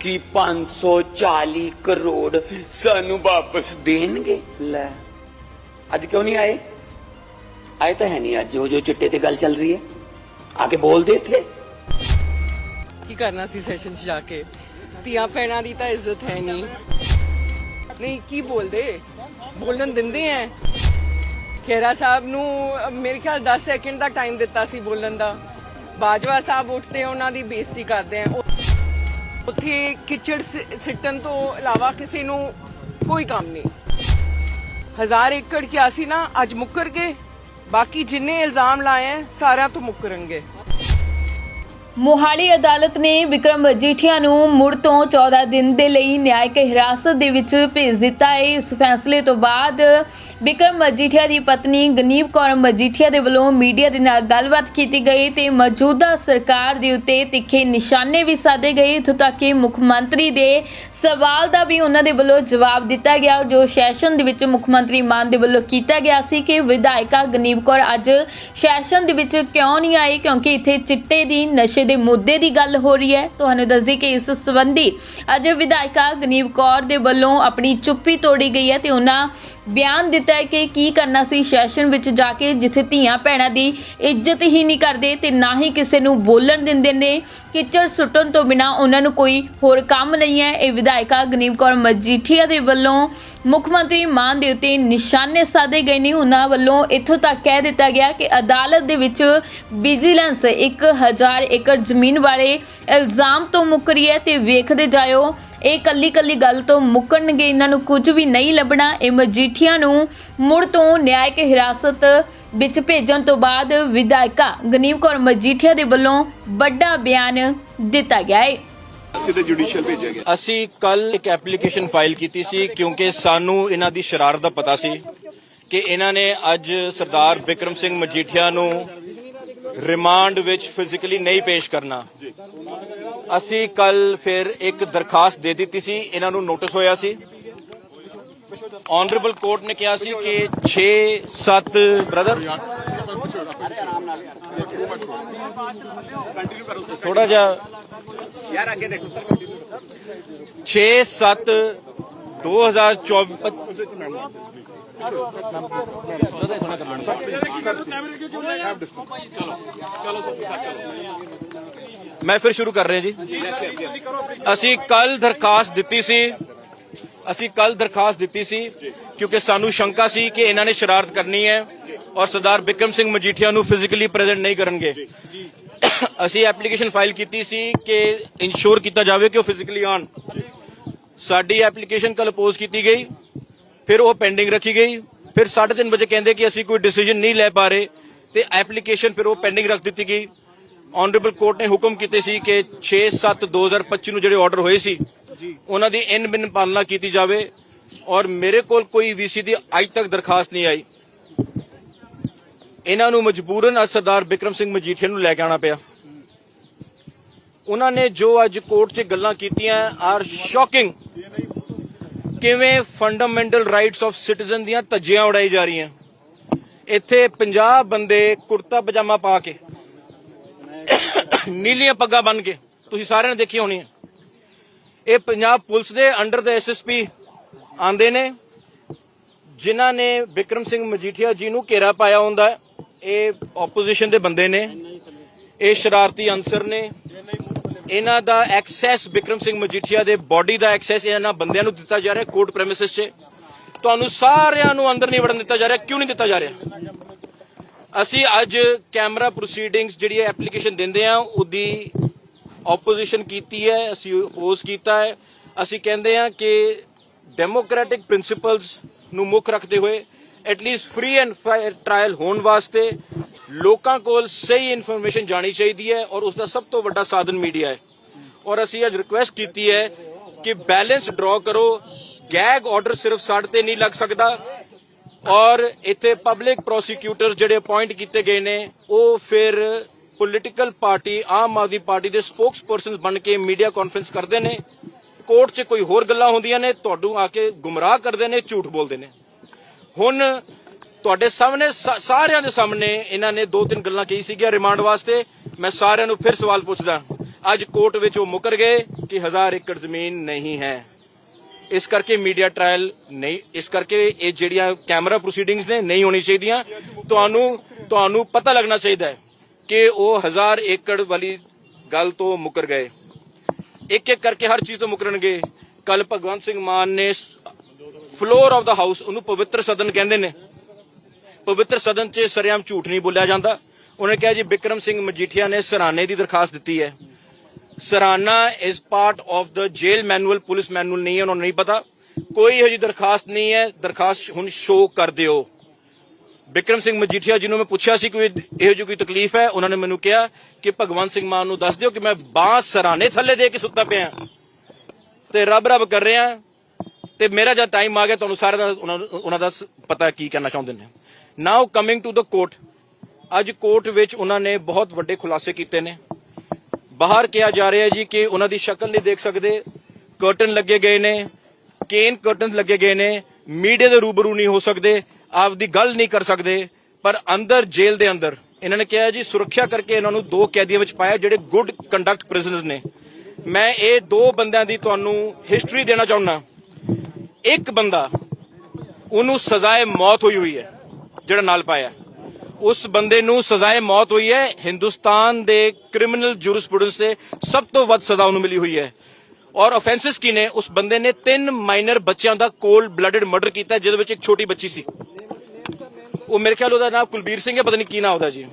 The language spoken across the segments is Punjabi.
ਕਿ 540 ਕਰੋੜ ਸਾਨੂੰ ਵਾਪਸ ਦੇਣਗੇ। ਲੈ। ਅੱਜ ਕਿਉਂ ਨਹੀਂ ਆਏ? ਆਏ ਤਾਂ ਹੈ ਨਹੀਂ ਅੱਜ ਜੋ ਜੋ ਚਿੱਟੇ ਤੇ ਗੱਲ ਚੱਲ ਰਹੀ ਹੈ। ਆ ਕੇ ਬੋਲਦੇ ਥੇ ਕੀ ਕਰਨਾ ਸੀ ਸੈਸ਼ਨ 'ਚ ਜਾ ਕੇ? ਧੀਆਂ ਭੈਣਾਂ ਦੀ ਤਾਂ ਇੱਜ਼ਤ ਹੈ ਨਹੀਂ। ਨਹੀਂ ਕੀ ਬੋਲਦੇ? ਬੋਲਣ ਦਿੰਦੇ ਐ। ਖੇਰਾ ਸਾਹਿਬ ਨੂੰ ਮੇਰੇ ਖਿਆਲ 10 ਸੈਕਿੰਡ ਦਾ ਟਾਈਮ ਦਿੱਤਾ ਸੀ ਬੋਲਣ ਦਾ। ਬਾਜਵਾ ਸਾਹਿਬ ਉੱਠਦੇ ਉਹਨਾਂ ਦੀ ਬੇਇੱਜ਼ਤੀ ਕਰਦੇ ਆ ਉਹ- ਉੱਥੇ ਕਿਚੜ ਸਿੱਟਣ ਤੋਂ ਇਲਾਵਾ ਕਿਸੇ ਨੂੰ ਕੋਈ ਕੰਮ ਨਹੀਂ। ਹਜ਼ਾਰ ਏਕੜ ਕਿਆ ਸੀ ਨਾ, ਅੱਜ ਮੁੱਕਰ ਗਏ। ਬਾਕੀ ਜਿੰਨੇ ਇਲਜ਼ਾਮ ਲਾਏ ਸਾਰਿਆਂ ਤੋਂ ਮੁੱਕਰਨਗੇ। ਮੋਹਾਲੀ ਅਦਾਲਤ ਨੇ ਵਿਕਰਮ ਮਜੀਠੀਆ ਨੂੰ ਮੁੜ ਤੋਂ 14 ਦਿਨ ਦੇ ਲਈ ਨਿਆਇਕ ਹਿਰਾਸਤ ਦੇ ਵਿੱਚ ਭੇਜ ਦਿੱਤਾ ਹੈ। ਇਸ ਫੈਸਲੇ ਤੋਂ ਬਾਅਦ ਬਿਕਰਮ ਮਜੀਠੀਆ ਦੀ ਪਤਨੀ ਗਨੀਵ ਕੌਰ ਮਜੀਠੀਆ ਦੇ ਵੱਲੋਂ ਮੀਡੀਆ ਦੇ ਨਾਲ ਗੱਲਬਾਤ ਕੀਤੀ ਗਈ ਤੇ ਮੌਜੂਦਾ ਸਰਕਾਰ ਦੇ ਉੱਤੇ ਤਿੱਖੇ ਨਿਸ਼ਾਨੇ ਵੀ ਸਾਧੇ ਗਏ, ਇੱਥੋਂ ਤੱਕ ਕਿ ਮੁੱਖ ਮੰਤਰੀ ਦੇ ਸਵਾਲ ਦਾ ਵੀ ਉਹਨਾਂ ਦੇ ਵੱਲੋਂ ਜਵਾਬ ਦਿੱਤਾ ਗਿਆ। ਜੋ ਸੈਸ਼ਨ ਦੇ ਵਿੱਚ ਮੁੱਖ ਮੰਤਰੀ ਮਾਨ ਦੇ ਵੱਲੋਂ ਕੀਤਾ ਗਿਆ ਸੀ ਕਿ ਵਿਧਾਇਕਾ ਗਨੀਵ ਕੌਰ ਅੱਜ ਸੈਸ਼ਨ ਦੇ ਵਿੱਚ ਕਿਉਂ ਨਹੀਂ ਆਈ, ਕਿਉਂਕਿ ਇੱਥੇ ਚਿੱਟੇ ਦੀ, ਨਸ਼ੇ ਦੇ ਮੁੱਦੇ ਦੀ ਗੱਲ ਹੋ ਰਹੀ ਹੈ। ਤੁਹਾਨੂੰ ਦੱਸਦੀ ਕਿ ਇਸ ਸੰਬੰਧੀ ਅੱਜ ਵਿਧਾਇਕਾ ਗਨੀਵ ਕੌਰ ਦੇ ਵੱਲੋਂ ਆਪਣੀ ਚੁੱਪੀ ਤੋੜੀ ਗਈ ਹੈ ਤੇ ਉਹਨਾਂ ਬਿਆਨ ਦਿੱਤਾ ਹੈ ਕਿ ਕੀ ਕਰਨਾ ਸੀ ਸੈਸ਼ਨ ਵਿੱਚ ਜਾ ਕੇ ਜਿੱਥੇ ਧੀਆਂ ਭੈਣਾਂ ਦੀ ਇੱਜ਼ਤ ਹੀ ਨਹੀਂ ਕਰਦੇ ਤੇ ਨਾ ਹੀ ਕਿਸੇ ਨੂੰ ਬੋਲਣ ਦਿੰਦੇ ਨੇ। ਕਿਚੜ ਸੁੱਟਣ ਤੋਂ ਬਿਨਾ ਉਹਨਾਂ ਨੂੰ ਕੋਈ ਹੋਰ ਕੰਮ ਨਹੀਂ ਹੈ। ਇਹ ਵਿਧਾਇਕਾ ਗਨੀਵ ਕੌਰ ਮਜੀਠੀਆ ਦੇ ਵੱਲੋਂ ਮੁੱਖ ਮੰਤਰੀ ਮਾਨ ਦੇ ਉੱਤੇ ਨਿਸ਼ਾਨੇ ਸਾਧੇ ਗਏ ਨੇ। ਉਹਨਾਂ ਵੱਲੋਂ ਇੱਥੋਂ ਤੱਕ ਕਹਿ ਦਿੱਤਾ ਗਿਆ ਕਿ ਅਦਾਲਤ ਦੇ ਵਿੱਚ ਵਿਜੀਲੈਂਸ 1000 ਏਕੜ ਜ਼ਮੀਨ ਵਾਲੇ ਇਲਜ਼ਾਮ ਤੋਂ ਮੁੱਕਰੀ ਹੈ ਤੇ ਵੇਖਦੇ ਜਾਇਓ ਇਹ ਕੱਲੀ ਕੱਲੀ ਗੱਲ ਤੋਂ ਮੁੱਕਣਗੇ ਇਹਨਾਂ ਨੂੰ ਕੁਝ ਵੀ ਨਹੀਂ ਲੱਭਣਾ। ਇਹ ਮਜੀਠੀਆਂ ਨੂੰ ਮੁੜ ਤੋਂ ਨਿਆਇਕ ਹਿਰਾਸਤ ਵਿੱਚ ਭੇਜਣ ਤੋਂ ਬਾਅਦ ਵਿਧਾਇਕਾ ਗਨੀਮ ਕੌਰ ਮਜੀਠੀਆ ਦੇ ਵੱਲੋਂ ਵੱਡਾ ਬਿਆਨ ਦਿੱਤਾ ਗਿਆ ਹੈ ਸਿੱਧੇ ਜੁਡੀਸ਼ੀਅਲ ਭੇਜਿਆ ਗਿਆ। ਅਸੀਂ ਕੱਲ ਇੱਕ ਐਪਲੀਕੇਸ਼ਨ ਫਾਈਲ ਕੀਤੀ ਸੀ ਕਿਉਂਕਿ ਸਾਨੂੰ ਇਹਨਾਂ ਦੀ ਸ਼ਰਾਰਤ ਦਾ ਪਤਾ ਸੀ ਕਿ ਇਹਨਾਂ ਨੇ ਅੱਜ ਸਰਦਾਰ ਵਿਕਰਮ ਸਿੰਘ ਮਜੀਠੀਆ ਨੂੰ ਰਿਮਾਂਡ ਵਿੱਚ ਫਿਜ਼ੀਕਲੀ ਨਹੀਂ ਪੇਸ਼ ਕਰਨਾ। ਅਸੀਂ ਕੱਲ ਫਿਰ ਇੱਕ ਦਰਖਾਸਤ ਦੇ ਦਿੱਤੀ ਸੀ ਇਹਨਾਂ ਨੂੰ ਨੋਟਿਸ ਹੋਇਆ ਸੀ ਆਨਰੇਬਲ ਕੋਰਟ ਨੇ ਕਿਹਾ ਸੀ ਕਿ 6 7 ਬ੍ਰਦਰ ਥੋੜਾ ਜਿਹਾ ਯਾਰ ਅੱਗੇ ਦੇਖੋ ਸਰ 6 7 2024 ਮੈਂ ਫਿਰ ਸ਼ੁਰੂ ਕਰ ਰਿਹਾ ਜੀ। ਅਸੀਂ ਕੱਲ ਦਰਖਾਸਤ ਦਿੱਤੀ ਸੀ, ਅਸੀਂ ਕੱਲ ਦਰਖਾਸਤ ਦਿੱਤੀ ਸੀ, ਕਿਉਂਕਿ ਸਾਨੂੰ ਸ਼ੰਕਾ ਸੀ ਕਿ ਇਹਨਾਂ ਨੇ ਸ਼ਰਾਰਤ ਕਰਨੀ ਹੈ ਔਰ ਸਰਦਾਰ ਬਿਕਰਮ ਸਿੰਘ ਮਜੀਠੀਆ ਨੂੰ ਫਿਜ਼ੀਕਲੀ ਪ੍ਰੈਜ਼ੈਂਟ ਨਹੀਂ ਕਰਨਗੇ। ਅਸੀਂ ਐਪਲੀਕੇਸ਼ਨ ਫਾਈਲ ਕੀਤੀ ਸੀ ਕਿ ਇਨਸ਼ੋਰ ਕੀਤਾ ਜਾਵੇ ਕਿ ਉਹ ਫਿਜ਼ੀਕਲੀ ਆਣ ਸਾਡੀ ਐਪਲੀਕੇਸ਼ਨ ਕੱਲ ਅਪੋਜ਼ ਕੀਤੀ ਗਈ, ਫਿਰ ਉਹ ਪੈਂਡਿੰਗ ਰੱਖੀ ਗਈ, ਫਿਰ 3:30 ਵਜੇ ਕਹਿੰਦੇ ਕਿ ਅਸੀਂ ਕੋਈ ਡਿਸੀਜਨ ਨਹੀਂ ਲੈ ਪਾ ਰਹੇ, ਤੇ ਐਪਲੀਕੇਸ਼ਨ ਫਿਰ ਉਹ ਪੈਂਡਿੰਗ ਰੱਖ ਦਿੱਤੀ ਗਈ। ਆਨਰੇਬਲ ਕੋਰਟ ਨੇ ਹੁਕਮ ਕੀਤੇ ਸੀ ਕਿ 6/7/2025 ਨੂੰ ਜਿਹੜੇ ਆਰਡਰ ਹੋਏ ਸੀ ਉਹਨਾਂ ਦੀ ਇਨ ਬਿਨ ਪਾਲਣਾ ਕੀਤੀ ਜਾਵੇ ਔਰ ਮੇਰੇ ਕੋਲ ਕੋਈ ਵੀਸੀ ਦੀ ਅੱਜ ਤੱਕ ਦਰਖਾਸਤ ਨਹੀਂ ਆਈ। ਇਹਨਾਂ ਨੂੰ ਮਜਬੂਰਨ ਅੱਜ ਸਰਦਾਰ ਬਿਕਰਮ ਸਿੰਘ ਮਜੀਠੀਆ ਨੂੰ ਲੈ ਕੇ ਆਉਣਾ ਪਿਆ। ਉਹਨਾਂ ਨੇ ਜੋ ਅੱਜ ਕੋਰਟ 'ਚ ਗੱਲਾਂ ਕੀਤੀਆਂ ਆਰ ਸ਼ੌਕਿੰਗ ਕਿਵੇਂ ਫੰਡਾਮੈਂਟਲ ਰਾਈਟਸ ਆਫ ਸਿਟੀਜ਼ਨ ਦੀਆਂ ਧੱਜੀਆਂ ਉਡਾਈ ਜਾ ਰਹੀਆਂ। ਇੱਥੇ 50 ਬੰਦੇ ਕੁਰਤਾ ਪਜਾਮਾ ਪਾ ਕੇ ਨੀਲੀਆਂ ਪੱਗਾਂ ਬੰਨ ਕੇ, ਤੁਸੀਂ ਸਾਰਿਆਂ ਨੇ ਦੇਖੀ ਹੋਣੀ ਹੈ ਇਹ ਪੰਜਾਬ ਪੁਲਿਸ ਦੇ ਅੰਡਰ ਦੇ ਐਸਐਸਪੀ ਆਂਦੇ ਨੇ, ਜਿਨ੍ਹਾਂ ਨੇ ਵਿਕਰਮ ਸਿੰਘ ਮਜੀਠੀਆ ਜੀ ਨੂੰ ਘੇਰਾ ਪਾਇਆ ਹੁੰਦਾ ਹੈ। ਇਹ ਆਪੋਜੀਸ਼ਨ ਦੇ ਬੰਦੇ ਨੇ। ਇਹ ਸ਼ਰਾਰਤੀ ਅਨਸਰ ਨੇ। ਇਹਨਾਂ ਦਾ ਐਕਸੈਸ ਵਿਕਰਮ ਸਿੰਘ ਮਜੀਠੀਆ ਦੇ ਬਾਡੀ ਦਾ ਐਕਸੈਸ ਇਹਨਾਂ ਬੰਦਿਆਂ ਨੂੰ ਦਿੱਤਾ ਜਾ ਰਿਹਾ ਕੋਰਟ ਪ੍ਰੈਮਿਸਿਸ 'ਚ। ਤੁਹਾਨੂੰ ਸਾਰਿਆਂ ਨੂੰ ਅੰਦਰ ਨਹੀਂ ਵੜਨ ਦਿੱਤਾ ਜਾ ਰਿਹਾ, ਕਿਉਂ ਨਹੀਂ ਦਿੱਤਾ ਜਾ ਰਿਹਾ? ਅਸੀਂ ਅੱਜ ਕੈਮਰਾ ਪ੍ਰੋਸੀਡਿੰਗਸ ਜਿਹੜੀ ਐਪਲੀਕੇਸ਼ਨ ਦਿੰਦੇ ਆ ਉਹਦੀ ਆਪੋਜੀਸ਼ਨ ਕੀਤੀ ਹੈ, ਅਸੀਂ ਅਪੋਜ਼ ਕੀਤਾ ਹੈ। ਅਸੀਂ ਕਹਿੰਦੇ ਆ ਕਿ ਡੈਮੋਕ੍ਰੈਟਿਕ ਪ੍ਰਿੰਸੀਪਲਸ ਨੂੰ ਮੁੱਖ ਰੱਖਦੇ ਹੋਏ at least free and fair trial ਹੋਣ ਵਾਸਤੇ ਲੋਕਾਂ ਕੋਲ ਸਹੀ ਇਨਫੋਰਮੇਸ਼ਨ ਜਾਣੀ ਚਾਹੀਦੀ ਹੈ ਔਰ ਉਸ ਦਾ ਸਭ ਤੋਂ ਵੱਡਾ ਸਾਧਨ ਮੀਡੀਆ ਹੈ। ਔਰ ਅਸੀਂ ਅੱਜ ਰਿਕੁਐਸਟ ਕੀਤੀ ਹੈ ਕਿ ਬੈਲੈਂਸ ਡਰਾ ਕਰੋ। ਗੈਗ ਆਰਡਰ ਸਿਰਫ ਸਾਡੇ ਤੇ ਨਹੀਂ ਲੱਗ ਸਕਦਾ। ਔਰ ਇੱਥੇ ਪਬਲਿਕ ਪ੍ਰੋਸੀਕਿਊਟਰ ਜਿਹੜੇ ਅਪਾਇੰਟ ਕੀਤੇ ਗਏ ਨੇ, ਉਹ ਫਿਰ political party Aam Aadmi party ਦੇ ਸਪੋਕਸਪਰਸਨਸ ਬਣ ਕੇ ਮੀਡੀਆ ਕਾਨਫਰੰਸ ਕਰਦੇ ਨੇ। ਕੋਰਟ 'ਚ ਕੋਈ ਹੋਰ ਗੱਲਾਂ ਹੁੰਦੀਆਂ ਨੇ ਤੁਹਾਨੂੰ ਆ ਕੇ ਗੁੰਮਰਾਹ ਕਰਦੇ ਨੇ, ਝੂਠ ਬੋਲਦੇ ਨੇ। ਹੁਣ ਤੁਹਾਡੇ ਸਾਹਮਣੇ ਸਾਰਿਆਂ ਦੇ ਸਾਹਮਣੇ ਇਹਨਾਂ ਨੇ ਦੋ ਤਿੰਨ ਗੱਲਾਂ ਕਹੀ ਸੀਗੀਆਂ ਰਿਮਾਂਡ ਵਾਸਤੇ। ਮੈਂ ਸਾਰਿਆਂ ਨੂੰ ਫਿਰ ਸਵਾਲ ਪੁੱਛਦਾ, ਅੱਜ ਕੋਰਟ ਵਿੱਚ ਉਹ ਮੁਕਰ ਗਏ ਕਿ ਹਜ਼ਾਰ ਏਕੜ ਜ਼ਮੀਨ ਨਹੀਂ ਹੈ। ਇਸ ਕਰਕੇ ਮੀਡੀਆ ਟ੍ਰਾਇਲ ਨਹੀਂ, ਇਸ ਕਰਕੇ ਇਹ ਜਿਹੜੀਆਂ ਕੈਮਰਾ ਪ੍ਰੋਸੀਡਿੰਗਸ ਨੇ ਨਹੀਂ ਹੋਣੀ ਚਾਹੀਦੀਆਂ। ਤੁਹਾਨੂੰ ਤੁਹਾਨੂੰ ਪਤਾ ਲੱਗਣਾ ਚਾਹੀਦਾ ਹੈ ਕਿ ਉਹ ਹਜ਼ਾਰ ਏਕੜ ਵਾਲੀ ਗੱਲ ਤੋਂ ਮੁਕਰ ਗਏ। ਇੱਕ ਇੱਕ ਕਰਕੇ ਹਰ ਚੀਜ਼ ਤੋਂ ਮੁਕਰਨਗੇ। ਕੱਲ ਭਗਵੰਤ ਸਿੰਘ ਮਾਨ ਨੇ ਫਲੋਰ ਆਫ ਦਾ ਹਾਊਸ ਉਹਨੂੰ ਪਵਿੱਤਰ ਸਦਨ ਕਹਿੰਦੇ ਨੇ। ਪਵਿੱਤਰ ਸਦਨ 'ਚ ਸਰਿਆਮ ਝੂਠ ਨਹੀਂ ਬੋਲਿਆ ਜਾਂਦਾ। ਉਹਨੇ ਕਿਹਾ ਜੀ, ਬਿਕਰਮ ਸਿੰਘ ਮਜੀਠੀਆ ਨੇ ਸਰਾਣੇ ਦੀ ਦਰਖਾਸਤ ਦਿੱਤੀ ਹੈ। ਸਰਾਨਾ is part of the jail manual police manual ਨਹੀਂ ਹੈ, ਉਹਨਾਂ ਨੂੰ ਨਹੀਂ ਪਤਾ। ਕੋਈ ਇਹੋ ਜਿਹੀ ਦਰਖਾਸਤ ਨਹੀਂ ਹੈ, ਦਰਖਾਸਤ ਹੁਣ ਸ਼ੋ ਕਰ ਦਿਓ। ਬਿਕਰਮ ਸਿੰਘ ਮਜੀਠੀਆ ਜਿਹਨੂੰ ਮੈਂ ਪੁੱਛਿਆ ਸੀ ਕੋਈ ਇਹੋ ਜਿਹੀ ਕੋਈ ਤਕਲੀਫ ਹੈ, ਉਹਨਾਂ ਨੇ ਮੈਨੂੰ ਕਿਹਾ ਕਿ ਭਗਵੰਤ ਸਿੰਘ ਮਾਨ ਨੂੰ ਦੱਸ ਦਿਓ ਕਿ ਮੈਂ ਬਾਂਹ ਸਰਾਨੇ ਥੱਲੇ ਦੇ ਕੇ ਸੁੱਤਾ ਪਿਆ ਤੇ ਰੱਬ ਰੱਬ ਕਰ ਰਿਹਾ ਤੇ ਮੇਰਾ ਜਦ ਟਾਈਮ ਆ ਗਿਆ, ਤੁਹਾਨੂੰ ਸਾਰਿਆਂ ਦਾ ਉਹਨਾਂ- ਦਾ ਪਤਾ ਕੀ ਕਹਿਣਾ ਚਾਹੁੰਦੇ ਨੇ। Now coming to the court ਅੱਜ ਕੋਰਟ ਵਿੱਚ ਉਹਨਾਂ ਨੇ ਬਹੁਤ ਵੱਡੇ ਖੁਲਾਸੇ ਕੀਤੇ ਨੇ। ਬਾਹਰ ਕਿਹਾ ਜਾ ਰਿਹਾ ਜੀ ਕਿ ਉਹਨਾਂ ਦੀ ਸ਼ਕਲ ਨਹੀਂ ਦੇਖ ਸਕਦੇ। ਕਰਟਨ ਲੱਗੇ ਗਏ ਨੇ ਕੇਨ ਕਰਟਨ ਲੱਗੇ ਗਏ ਨੇ। ਮੀਡੀਆ ਦੇ ਰੂਬਰੂ ਨਹੀਂ ਹੋ ਸਕਦੇ ਆਪ ਦੀ ਗੱਲ ਨਹੀਂ ਕਰ ਸਕਦੇ। ਪਰ ਅੰਦਰ, ਜੇਲ੍ਹ ਦੇ ਅੰਦਰ ਇਹਨਾਂ ਨੇ ਕਿਹਾ ਜੀ, ਸੁਰੱਖਿਆ ਕਰਕੇ ਇਹਨਾਂ ਨੂੰ ਦੋ ਕੈਦੀਆਂ ਵਿੱਚ ਪਾਇਆ, ਜਿਹੜੇ ਗੁੱਡ ਕੰਡਕਟ ਪ੍ਰਿਜ਼ਨਰਸ ਨੇ। ਮੈਂ ਇਹ ਦੋ ਬੰਦਿਆਂ ਦੀ ਤੁਹਾਨੂੰ ਹਿਸਟਰੀ ਦੇਣਾ ਚਾਹੁੰਦਾ। ਇੱਕ ਬੰਦਾ, ਉਹਨੂੰ ਸਜ਼ਾਏ ਮੌਤ ਹੋਈ ਹੋਈ ਹੈ, ਜਿਹੜਾ ਨਾਲ ਪਾਇਆ। ਉਸ ਬੰਦੇ ਨੂੰ ਸਜ਼ਾਏ ਮੌਤ ਹੋਈ ਹੈ। ਹਿੰਦੁਸਤਾਨ ਦੇ ਕ੍ਰਿਮੀਨਲ ਜੂਰਿਸਪ੍ਰੂਡੈਂਸ ਦੇ ਸਭ ਤੋਂ ਵੱਧ ਸਜ਼ਾ ਉਹਨੂੰ ਮਿਲੀ ਹੋਈ ਹੈ। ਔਰ ਆਫੈਂਸਸ ਕੀ ਨੇ? ਉਸ ਬੰਦੇ ਨੇ ਤਿੰਨ ਮਾਈਨਰ ਬੱਚਿਆਂ ਦਾ ਕੋਲਡ ਬਲੱਡਡ ਮਰਡਰ ਕੀਤਾ, ਜਿਹਦੇ ਵਿੱਚ ਇੱਕ ਛੋਟੀ ਬੱਚੀ ਸੀ। ਉਹ ਮੇਰੇ ਖਿਆਲ ਉਹਦਾ ਨਾਮ ਕੁਲਬੀਰ ਸਿੰਘ ਹੈ, ਪਤਾ ਨਹੀਂ ਕੀ ਨਾਮ ਉਹਦਾ ਜੀ।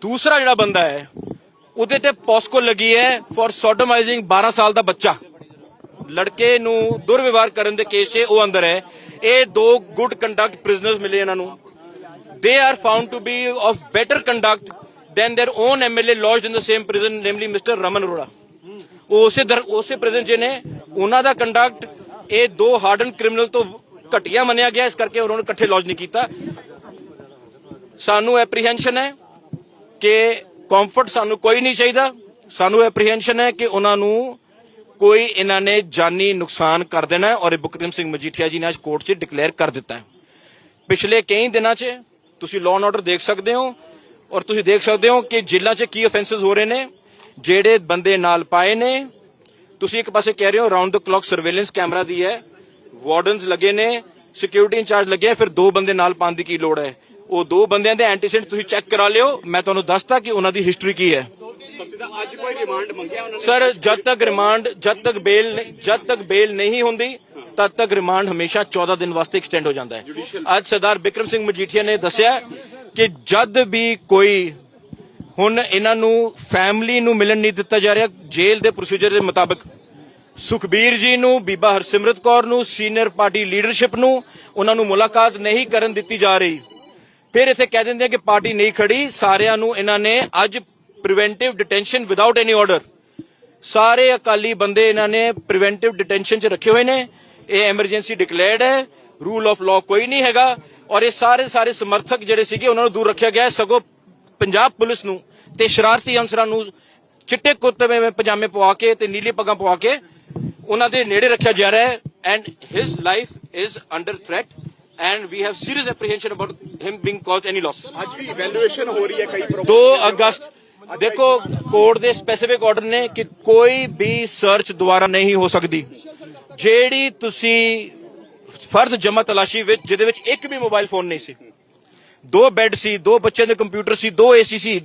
ਦੂਸਰਾ ਜਿਹੜਾ ਬੰਦਾ ਹੈ, ਉਹਦੇ ਤੇ ਪੋਸਕੋ ਲੱਗੀ ਹੈ ਫॉर ਸੋਡੋਮਾਈਜ਼ਿੰਗ 12 ਸਾਲ ਦਾ ਬੱਚਾ। ਲੜਕੇ ਨੂੰ ਦੁਰਵਿਵਹਾਰ ਕਰਨ ਦੇ ਕੇਸ 'ਚ ਉਹ ਅੰਦਰ ਹੈ। ਇਹ ਦੋ ਗੁੱਡ ਕੰਡਕਟ ਪ੍ਰਿਜ਼ਨਰਸ ਮਿਲੇ ਇਹਨਾਂ ਨੂੰ। They are found to be of better conduct than their own MLA lodged in the same prison, namely Mr. Raman Arora. ਉਸੇ ਦਰ ਉਸੇ ਪ੍ਰਿਜ਼ਨ 'ਚ ਨੇ। ਉਹਨਾਂ ਦਾ ਕੰਡਕਟ ਇਹ ਦੋ ਹਾਰਡਨ ਕ੍ਰਿਮੀਨਲ ਤੋਂ ਘਟੀਆ ਮੰਨਿਆ ਗਿਆ। ਇਸ ਕਰਕੇ ਉਹਨਾਂ ਨੂੰ ਇਕੱਠੇ ਲੌਜ ਨਹੀਂ ਕੀਤਾ। ਸਾਨੂੰ ਐਪਰੀਹੈਂਸ਼ਨ ਹੈ ਕਿ ਕੰਫਰਟ ਸਾਨੂੰ ਕੋਈ ਨਹੀਂ ਚਾਹੀਦਾ। ਸਾਨੂੰ ਐਪਰੀਹੈਂਸ਼ਨ ਹੈ ਕਿ ਉਹਨਾਂ ਨੂੰ ਕੋਈ ਇਹਨਾਂ ਨੇ ਜਾਨੀ ਨੁਕਸਾਨ ਕਰ ਦੇਣਾ ਹੈ। ਔਰ ਇਹ ਸਿੰਘ ਮਜੀਠੀਆ ਜੀ ਨੇ ਅੱਜ ਕੋਰਟ 'ਚ ਡਿਕਲੇਅਰ ਕਰ ਦਿੱਤਾ ਹੈ। ਪਿਛਲੇ ਕਈ ਦਿਨਾਂ 'ਚ ਤੁਸੀਂ ਲਾਅ ਐਂਡ ਆਰਡਰ ਦੇਖ ਸਕਦੇ ਹੋ ਔਰ ਤੁਸੀਂ ਦੇਖ ਸਕਦੇ ਹੋ ਕਿ ਜੇਲ੍ਹਾਂ 'ਚ ਕੀ ਆਫੈਂਸਸ ਹੋ ਰਹੇ ਨੇ ਜਿਹੜੇ ਬੰਦੇ ਨਾਲ ਪਾਏ ਨੇ। ਤੁਸੀਂ ਇੱਕ ਪਾਸੇ ਕਹਿ ਰਹੇ ਹੋ round the clock surveillance camera ਦੀ ਹੈ ਵਾਰਡਨਸ ਲੱਗੇ ਨੇ ਸਿਕਿਉਰਿਟੀ ਇੰਚਾਰਜ ਲੱਗੇ ਫਿਰ ਦੋ ਬੰਦੇ ਨਾਲ ਪਾਉਣ ਦੀ ਕੀ ਲੋੜ ਹੈ? ਉਹ ਦੋ ਬੰਦਿਆਂ ਦੇ ਐਂਟੀਸੈਂਟ ਤੁਸੀਂ ਚੈੱਕ ਕਰਾ ਲਿਓ ਮੈਂ ਤੁਹਾਨੂੰ ਦੱਸਤਾ ਕਿ ਉਹਨਾਂ ਦੀ ਹਿਸਟਰੀ ਕੀ ਹੈ। ਸਰ ਜਦ ਤੱਕ ਰਿਮਾਂਡ ਜਦ ਤੱਕ ਬੇਲ ਜਦ ਤੱਕ ਬੇਲ ਨਹੀਂ ਹੁੰਦੀ ਤਦ ਤੱਕ ਰਿਮਾਂਡ ਹਮੇਸ਼ਾ 14 ਦਿਨ ਵਾਸਤੇ ਐਕਸਟੈਂਡ ਹੋ ਜਾਂਦਾ ਹੈ। ਅੱਜ ਸਰਦਾਰ ਬਿਕਰਮ ਸਿੰਘ ਮਜੀਠੀਆ ਨੇ ਦੱਸਿਆ ਕਿ ਜਦ ਵੀ ਕੋਈ ਹੁਣ ਇਹਨਾਂ ਨੂੰ ਫੈਮਿਲੀ ਨੂੰ ਮਿਲਣ ਨਹੀਂ ਦਿੱਤਾ ਜਾ ਰਿਹਾ, ਜੇਲ੍ਹ ਦੇ ਪ੍ਰੋਸੀਜਰ ਦੇ ਮੁਤਾਬਕ ਸੁਖਬੀਰ ਜੀ ਨੂੰ, ਬੀਬਾ ਹਰਸਿਮਰਤ ਕੌਰ ਨੂੰ ਸੀਨੀਅਰ ਪਾਰਟੀ ਲੀਡਰਸ਼ਿਪ ਨੂੰ ਉਹਨਾਂ ਨੂੰ ਮੁਲਾਕਾਤ ਨਹੀਂ ਕਰਨ ਦਿੱਤੀ ਜਾ ਰਹੀ। ਫਿਰ ਇੱਥੇ ਕਹਿ ਦਿੰਦੇ ਆ ਕਿ ਪਾਰਟੀ ਨਹੀਂ ਖੜੀ, ਸਾਰਿਆਂ ਨੂੰ ਇਹਨਾਂ ਨੇ ਅੱਜ preventive detention without any order ਸਾਰੇ ਅਕਾਲੀ ਬੰਦੇ ਇਹਨਾਂ ਨੇ ਪ੍ਰੀਵੈਂਟਿਵ ਡਿਟੈਂਸ਼ਨ 'ਚ ਰੱਖੇ ਹੋਏ ਨੇ। ਇਹ ਐਮਰਜੈਂਸੀ ਡਿਕਲੇਅਰਡ ਹੈ ਰੂਲ ਆਫ ਲਾਅ ਕੋਈ ਨਹੀਂ ਹੈਗਾ ਔਰ ਇਹ ਸਾਰੇ ਸਾਰੇ ਸਮਰਥਕ ਜਿਹੜੇ ਸੀਗੇ ਉਹਨਾਂ ਨੂੰ ਦੂਰ ਰੱਖਿਆ ਗਿਆ। ਸਗੋਂ ਪੰਜਾਬ ਪੁਲਿਸ ਨੂੰ ਤੇ ਸ਼ਰਾਰਤੀ ਅਨਸਰਾਂ ਨੂੰ ਚਿੱਟੇ ਕੁਰਤੇ ਵਿੱਚ ਪਜਾਮੇ ਪਵਾ ਕੇ ਤੇ ਨੀਲੀ ਪੱਗਾਂ ਪਵਾ ਕੇ ਉਹਨਾਂ ਦੇ ਨੇੜੇ ਰੱਖਿਆ ਜਾ ਰਿਹਾ ਹੈ and his life is under threat and we have serious apprehension about him being caused any loss ਅੱਜ ਵੀ ਇਵੈਲੂਏਸ਼ਨ ਹੋ ਰਹੀ ਹੈ ਕਈ 2 ਅਗਸਤ ਦੇਖੋ ਕੋਰਟ ਦੇ ਸਪੈਸੀਫਿਕ ਆਰਡਰ ਨੇ ਕਿ ਕੋਈ ਵੀ ਸਰਚ ਦੁਆਰਾ ਨਹੀਂ ਹੋ ਸਕਦੀ ਜਿਹੜੀ ਤੁਸੀਂ ਫਰਦ ਜਮਾ ਤਲਾਸ਼ੀ ਵਿੱਚ, ਜਿਹਦੇ ਵਿੱਚ ਇੱਕ ਵੀ ਮੋਬਾਈਲ ਫੋਨ ਨਹੀਂ ਸੀ। ਦੋ ਬੈੱਡ ਸੀ, ਦੋ ਬੱਚਿਆਂ ਦੇ ਕੰਪਿਊਟਰ ਸੀ, ਦੋ ਏਸੀ ਸੀ,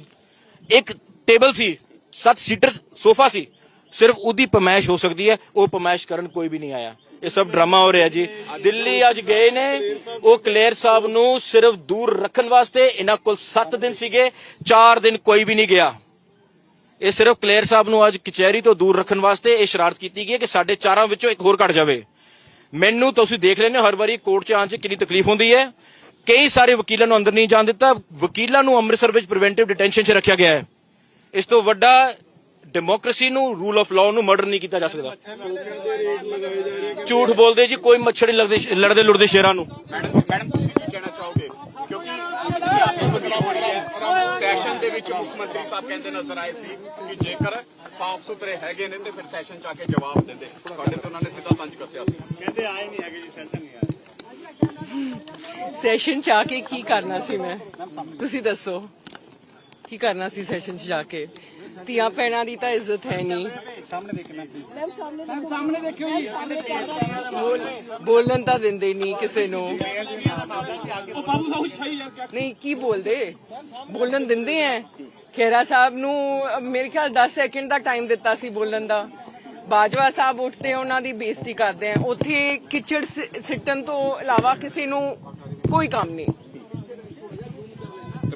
ਇੱਕ ਟੇਬਲ ਸੀ, ਸੱਤ ਸੀਟਰ ਸੋਫਾ ਸੀ, ਸਿਰਫ ਉਹਦੀ ਪਮੈਸ਼ ਹੋ ਸਕਦੀ ਹੈ, ਉਹ ਪਮੈਸ਼ ਕਰਨ ਕੋਈ ਵੀ ਨਹੀਂ ਆਇਆ। ਇਹ ਸਭ ਡਰਾਮਾ ਹੋ ਰਿਹਾ ਜੀ। ਦਿੱਲੀ ਅੱਜ ਗਏ ਨੇ, ਉਹ ਕਲੇਰ ਸਾਹਿਬ ਨੂੰ ਸਿਰਫ ਦੂਰ ਰੱਖਣ ਵਾਸਤੇ ਇਹਨਾਂ ਕੋਲ 7 ਦਿਨ ਸੀਗੇ 4 ਦਿਨ ਕੋਈ ਵੀ ਨਹੀਂ ਗਿਆ। ਇਹ ਸਿਰਫ ਕਲੇਰ ਸਾਹਿਬ ਨੂੰ ਅੱਜ ਕਚਹਿਰੀ ਤੋਂ ਦੂਰ ਰੱਖਣ ਵਾਸਤੇ ਇਹ ਸ਼ਰਾਰਤ ਕੀਤੀ ਗਈ ਹੈ ਕਿ ਸਾਡੇ ਚਾਰਾਂ ਵਿੱਚੋਂ ਇੱਕ ਹੋਰ ਘਟ ਜਾਵੇ। ਮੈਨੂੰ ਤੁਸੀਂ ਦੇਖ ਲੈਂਦੇ ਹਰ ਵਾਰੀ ਕੋਰਟ 'ਚ ਆਉਣ 'ਚ ਕਿੰਨੀ ਤਕਲੀਫ ਹੁੰਦੀ ਹੈ। ਕਈ ਸਾਰੇ ਵਕੀਲਾਂ ਨੂੰ ਅੰਦਰ ਨਹੀਂ ਜਾਣ ਦਿੱਤਾ। ਵਕੀਲਾਂ ਨੂੰ ਅੰਮ੍ਰਿਤਸਰ ਵਿੱਚ ਪ੍ਰੀਵੈਂਟਿਵ ਡਿਟੈਂਸ਼ਨ 'ਚ ਰੱਖਿਆ ਗਿਆ ਹੈ। ਇਸ ਤੋਂ ਵੱਡਾ ਡੈਮੋਕ੍ਰੇਸੀ ਨੂੰ ਰੂਲ ਆਫ ਲਾਅ ਨੂੰ ਮਰਡਰ ਨਹੀਂ ਕੀਤਾ ਜਾ ਸਕਦਾ। ਝੂਠ ਬੋਲਦੇ ਜੀ, ਕੋਈ ਮੱਛੜ ਨਹੀਂ ਲੜਦੇ ਲੜਦੇ ਲੁੜਦੇ ਸ਼ੇਰਾਂ ਨੂੰ। ਮੈਡਮ ਮੈਡਮ, ਤੁਸੀਂ ਕੀ ਕਹਿਣਾ ਚਾਹੋਗੇ ਕਿਉਂਕਿ ਸਿਆਸੀ ਬਦਲਾਅ ਹੋ ਰਹੀ ਹੈ ਸੈਸ਼ਨ ਦੇ ਵਿੱਚ ਮੁੱਖ ਮੰਤਰੀ ਸਾਹਿਬ ਕਹਿੰਦੇ ਨਜ਼ਰ ਆਏ ਸੀ ਕਿ ਜੇਕਰ ਸਾਫ਼ ਸੁਥਰੇ ਹੈਗੇ ਨੇ ਤੇ ਫਿਰ ਸੈਸ਼ਨ ਚ ਆ ਕੇ ਜਵਾਬ ਦਿੰਦੇ ਤੁਹਾਡੇ ਤੇ ਉਹਨਾਂ ਨੇ ਸਿੱਧਾ ਤੰਜ ਕੱਸਿਆ ਸੀ। ਸੈਸ਼ਨ ਚ ਆ ਕੇ ਕੀ ਕਰਨਾ ਸੀ ਮੈਂ? ਤੁਸੀਂ ਦੱਸੋ। ਕੀ ਕਰਨਾ ਸੀ ਸੈਸ਼ਨ ਚ ਜਾ ਕੇ? ਧੀਆਂ ਭੈਣਾਂ ਦੀ ਤਾਂ ਇੱਜ਼ਤ ਹੈ ਨਹੀਂ। ਬੋਲਣ ਤਾਂ ਦਿੰਦੇ ਨਹੀਂ ਕਿਸੇ ਨੂੰ। ਨਹੀਂ ਕੀ ਬੋਲਦੇ? ਬੋਲਣ ਦਿੰਦੇ ਐ। ਖੇਰਾ ਸਾਹਿਬ ਨੂੰ ਮੇਰੇ ਖਿਆਲ 10 ਸੈਕਿੰਡ ਦਾ ਟਾਈਮ ਦਿੱਤਾ ਸੀ ਬੋਲਣ ਦਾ। ਬਾਜਵਾ ਸਾਹਿਬ ਉੱਠਦੇ ਉਹਨਾਂ ਦੀ ਬੇਇੱਜ਼ਤੀ ਕਰਦੇ ਆ। ਉੱਥੇ ਕਿਚੜ ਸਿ- ਸਿੱਟਣ ਤੋਂ ਇਲਾਵਾ ਕਿਸੇ ਨੂੰ ਕੋਈ ਕੰਮ ਨਹੀਂ।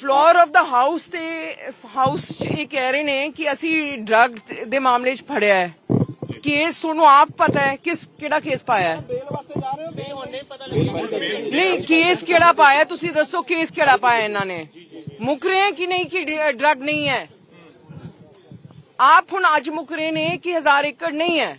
ਫਲੋਰ ਆਫ ਦਾ ਹਾਊਸ ਤੇ ਹਾਊਸ ਚ ਇਹ ਕਹਿ ਰਹੇ ਨੇ ਕਿ ਅਸੀਂ ਡਰਗ ਦੇ ਮਾਮਲੇ 'ਚ ਫੜਿਆ ਹੈ। ਕੇਸ ਤੁਹਾਨੂੰ ਆਪ ਪਤਾ ਹੈ ਕਿਸ ਕਿਹੜਾ ਕੇਸ ਪਾਇਆ ਹੈ। ਨਹੀਂ ਕੇਸ ਕਿਹੜਾ ਪਾਇਆ ਤੁਸੀਂ ਦੱਸੋ ਕੇਸ ਕਿਹੜਾ ਪਾਇਆ ਇਹਨਾਂ ਨੇ। ਮੁੱਕ ਰਹੇ ਹੈ ਕਿ ਨਹੀਂ ਕਿ ਡਰਗ ਨਹੀਂ ਹੈ? ਆਪ ਹੁਣ ਅੱਜ ਮੁੱਕ ਰਹੇ ਨੇ ਕਿ ਹਜ਼ਾਰ ਏਕੜ ਨਹੀਂ ਹੈ।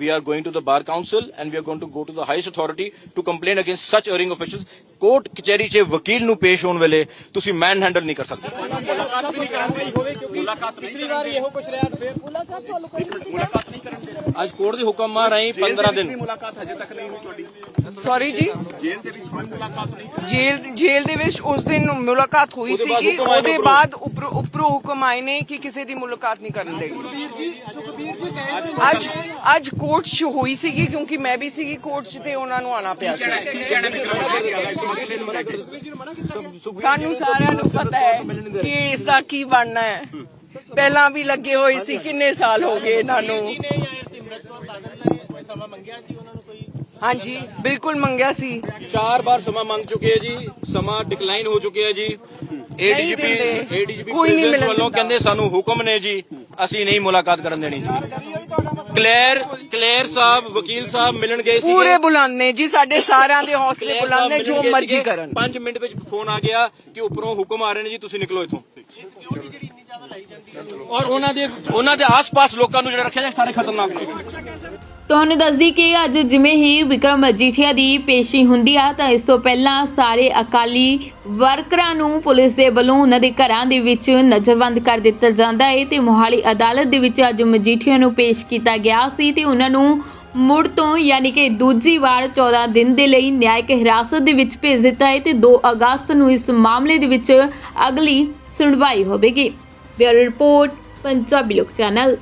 we are going to the bar council and we are going to go to the highest authority to complain against such erring officials. Court ਕਚਹਿਰੀ 'ਚ ਵਕੀਲ ਨੂੰ ਪੇਸ਼ ਹੋਣ ਵੇਲੇ ਤੁਸੀਂ ਮੈਨ ਹੈਂਡਲ ਨਹੀਂ ਕਰ ਸਕਦੇ। ਪਿਛਲੀ ਵਾਰ ਇਹੋ ਕੁਛ ਰਿਹਾ ਫਿਰ। ਮੁਲਾਕਾਤ ਮੁਲਾਕਾਤ ਨਹੀਂ ਕਰਾਂਗੇ ਅੱਜ ਕੋਰਟ ਦੇ ਹੁਕਮਾਂ ਰਾਹੀਂ 15 ਦਿਨ। ਮੁਲਾਕਾਤ ਹਜੇ ਤੱਕ ਨਹੀਂ ਹੋਈ ਤੁਹਾਡੀ। ਸੌਰੀ ਜੀ? ਜੇਲ੍ਹ ਦੇ ਵਿੱਚ ਕੋਈ ਮੁਲਾਕਾਤ ਨਹੀਂ ਜੇਲ੍ਹ ਜੇਲ੍ਹ ਦੇ ਵਿੱਚ ਉਸ ਦਿਨ ਮੁਲਾਕਾਤ ਹੋਈ ਆਏ ਨੇ ਉਹਦੇ। ਬਾਅਦ ਉੱਪਰੋਂ ਉੱਪਰੋਂ ਹੁਕਮ ਆਏ ਨੇ ਕਿ ਕਿਸੇ ਦੀ ਮੁਲਾਕਾਤ ਨਹੀਂ ਕਰਨ ਦੇਗੀ। ਅੱਜ ਅੱਜ ਕੋਰਟ 'ਚ ਹੋਈ ਸੀਗੀ ਕਿਉਂਕਿ ਮੈਂ ਵੀ ਸੀਗੀ ਕੋਰਟ 'ਚ ਤੇ ਉਹਨਾਂ ਨੂੰ ਆਣਾ ਪਿਆ ਸੀ। ਕੀ ਕੇ ਸਾਨੂੰ ਸਾਰਿਆਂ ਨੂੰ ਪਤਾ ਹੈ ਕਿ ਇਸ ਦਾ ਕੀ ਬਣਨਾ ਹੈ। ਪਹਿਲਾਂ ਵੀ ਲੱਗੇ ਹੋਏ ਸੀ ਕਿੰਨੇ ਸਾਲ ਹੋ ਗਏ ਇਹਨਾਂ ਨੂੰ। ਹਾਂਜੀ ਬਿਲਕੁਲ ਮੰਗਿਆ ਸੀ। ਚਾਰ ਵਾਰ ਸਮਾਂ ਮੰਗ ਚੁੱਕੇ ਹੈ ਜੀ ਸਮਾਂ ਡਿਕਲਾਈਨ ਹੋ ਚੁੱਕਿਆ ਹੈ ਜੀ ਏਡੀਜੀਪੀ ਦਿੰਦੇ। ਏਡੀਜੀਪੀ ਕੋਈ ਨਹੀਂ ਮਿਲਣ ਵੱਲੋਂ ਦਿੰਦਾ। ਕਹਿੰਦੇ ਸਾਨੂੰ ਹੁਕਮ ਨੇ ਜੀ ਅਸੀਂ ਨਹੀਂ ਮੁਲਾਕਾਤ ਕਰਨ ਦੇਣੀ ਜੀ। ਕਲੇਰ ਕਲੇਰ ਸਾਹਿਬ ਵਕੀਲ ਸਾਹਿਬ ਮਿਲਣ ਗਏ ਸੀ ਪੂਰੇ ਬੁਲਾਉਂਦੇ ਜੀ ਸਾਡੇ ਸਾਰਿਆਂ ਦੇ ਹੌਸਲੇ ਬੁਲਾਉਂਦੇ ਜੋ ਮਰਜ਼ੀ ਕਰਨ। 5 ਮਿੰਟ ਵਿੱਚ ਫੋਨ ਆ ਗਿਆ ਕਿ ਉੱਪਰੋਂ ਹੁਕਮ ਆ ਰਹੇ ਨੇ ਜੀ ਤੁਸੀਂ ਨਿਕਲੋ ਇੱਥੋਂ। ਔਰ ਉਹਨਾਂ ਦੇ ਉਹਨਾਂ ਦੇ ਆਸ-ਪਾਸ ਲੋਕਾਂ ਨੂੰ ਜਿਹੜਾ ਰੱਖਿਆ ਜਾਏ ਸਾਰੇ ਖਤਰਨਾਕ ਨੇ। ਤੁਹਾਨੂੰ ਦੱਸਦੀ ਕਿ ਅੱਜ ਜਿਵੇਂ ਹੀ ਵਿਕਰਮ ਮਜੀਠੀਆ ਦੀ ਪੇਸ਼ੀ ਹੁੰਦੀ ਆ, ਤਾਂ ਇਸ ਤੋਂ ਪਹਿਲਾਂ ਸਾਰੇ ਅਕਾਲੀ ਵਰਕਰਾਂ ਨੂੰ ਪੁਲਿਸ ਦੇ ਵੱਲੋਂ ਉਹਨਾਂ ਦੇ ਘਰਾਂ ਦੇ ਵਿੱਚ ਨਜ਼ਰਬੰਦ ਕਰ ਦਿੱਤਾ ਜਾਂਦਾ ਹੈ ਤੇ ਮੋਹਾਲੀ ਅਦਾਲਤ ਦੇ ਵਿੱਚ ਅੱਜ ਮਜੀਠੀਆ ਨੂੰ ਪੇਸ਼ ਕੀਤਾ ਗਿਆ ਸੀ ਤੇ ਉਹਨਾਂ ਨੂੰ ਮੁੜ ਤੋਂ ਯਾਨੀ ਕਿ ਦੂਜੀ ਵਾਰ 14 ਦਿਨ ਦੇ ਲਈ ਨਿਆਇਕ ਹਿਰਾਸਤ ਦੇ ਵਿੱਚ ਭੇਜ ਦਿੱਤਾ ਹੈ ਤੇ 2 ਅਗਸਤ ਨੂੰ ਇਸ ਮਾਮਲੇ ਦੇ ਵਿੱਚ ਅਗਲੀ ਸੁਣਵਾਈ ਹੋਵੇਗੀ। ਬਿਊਰੋ ਰਿਪੋਰਟ, ਪੰਜਾਬੀ ਲੋਕ ਚੈਨਲ।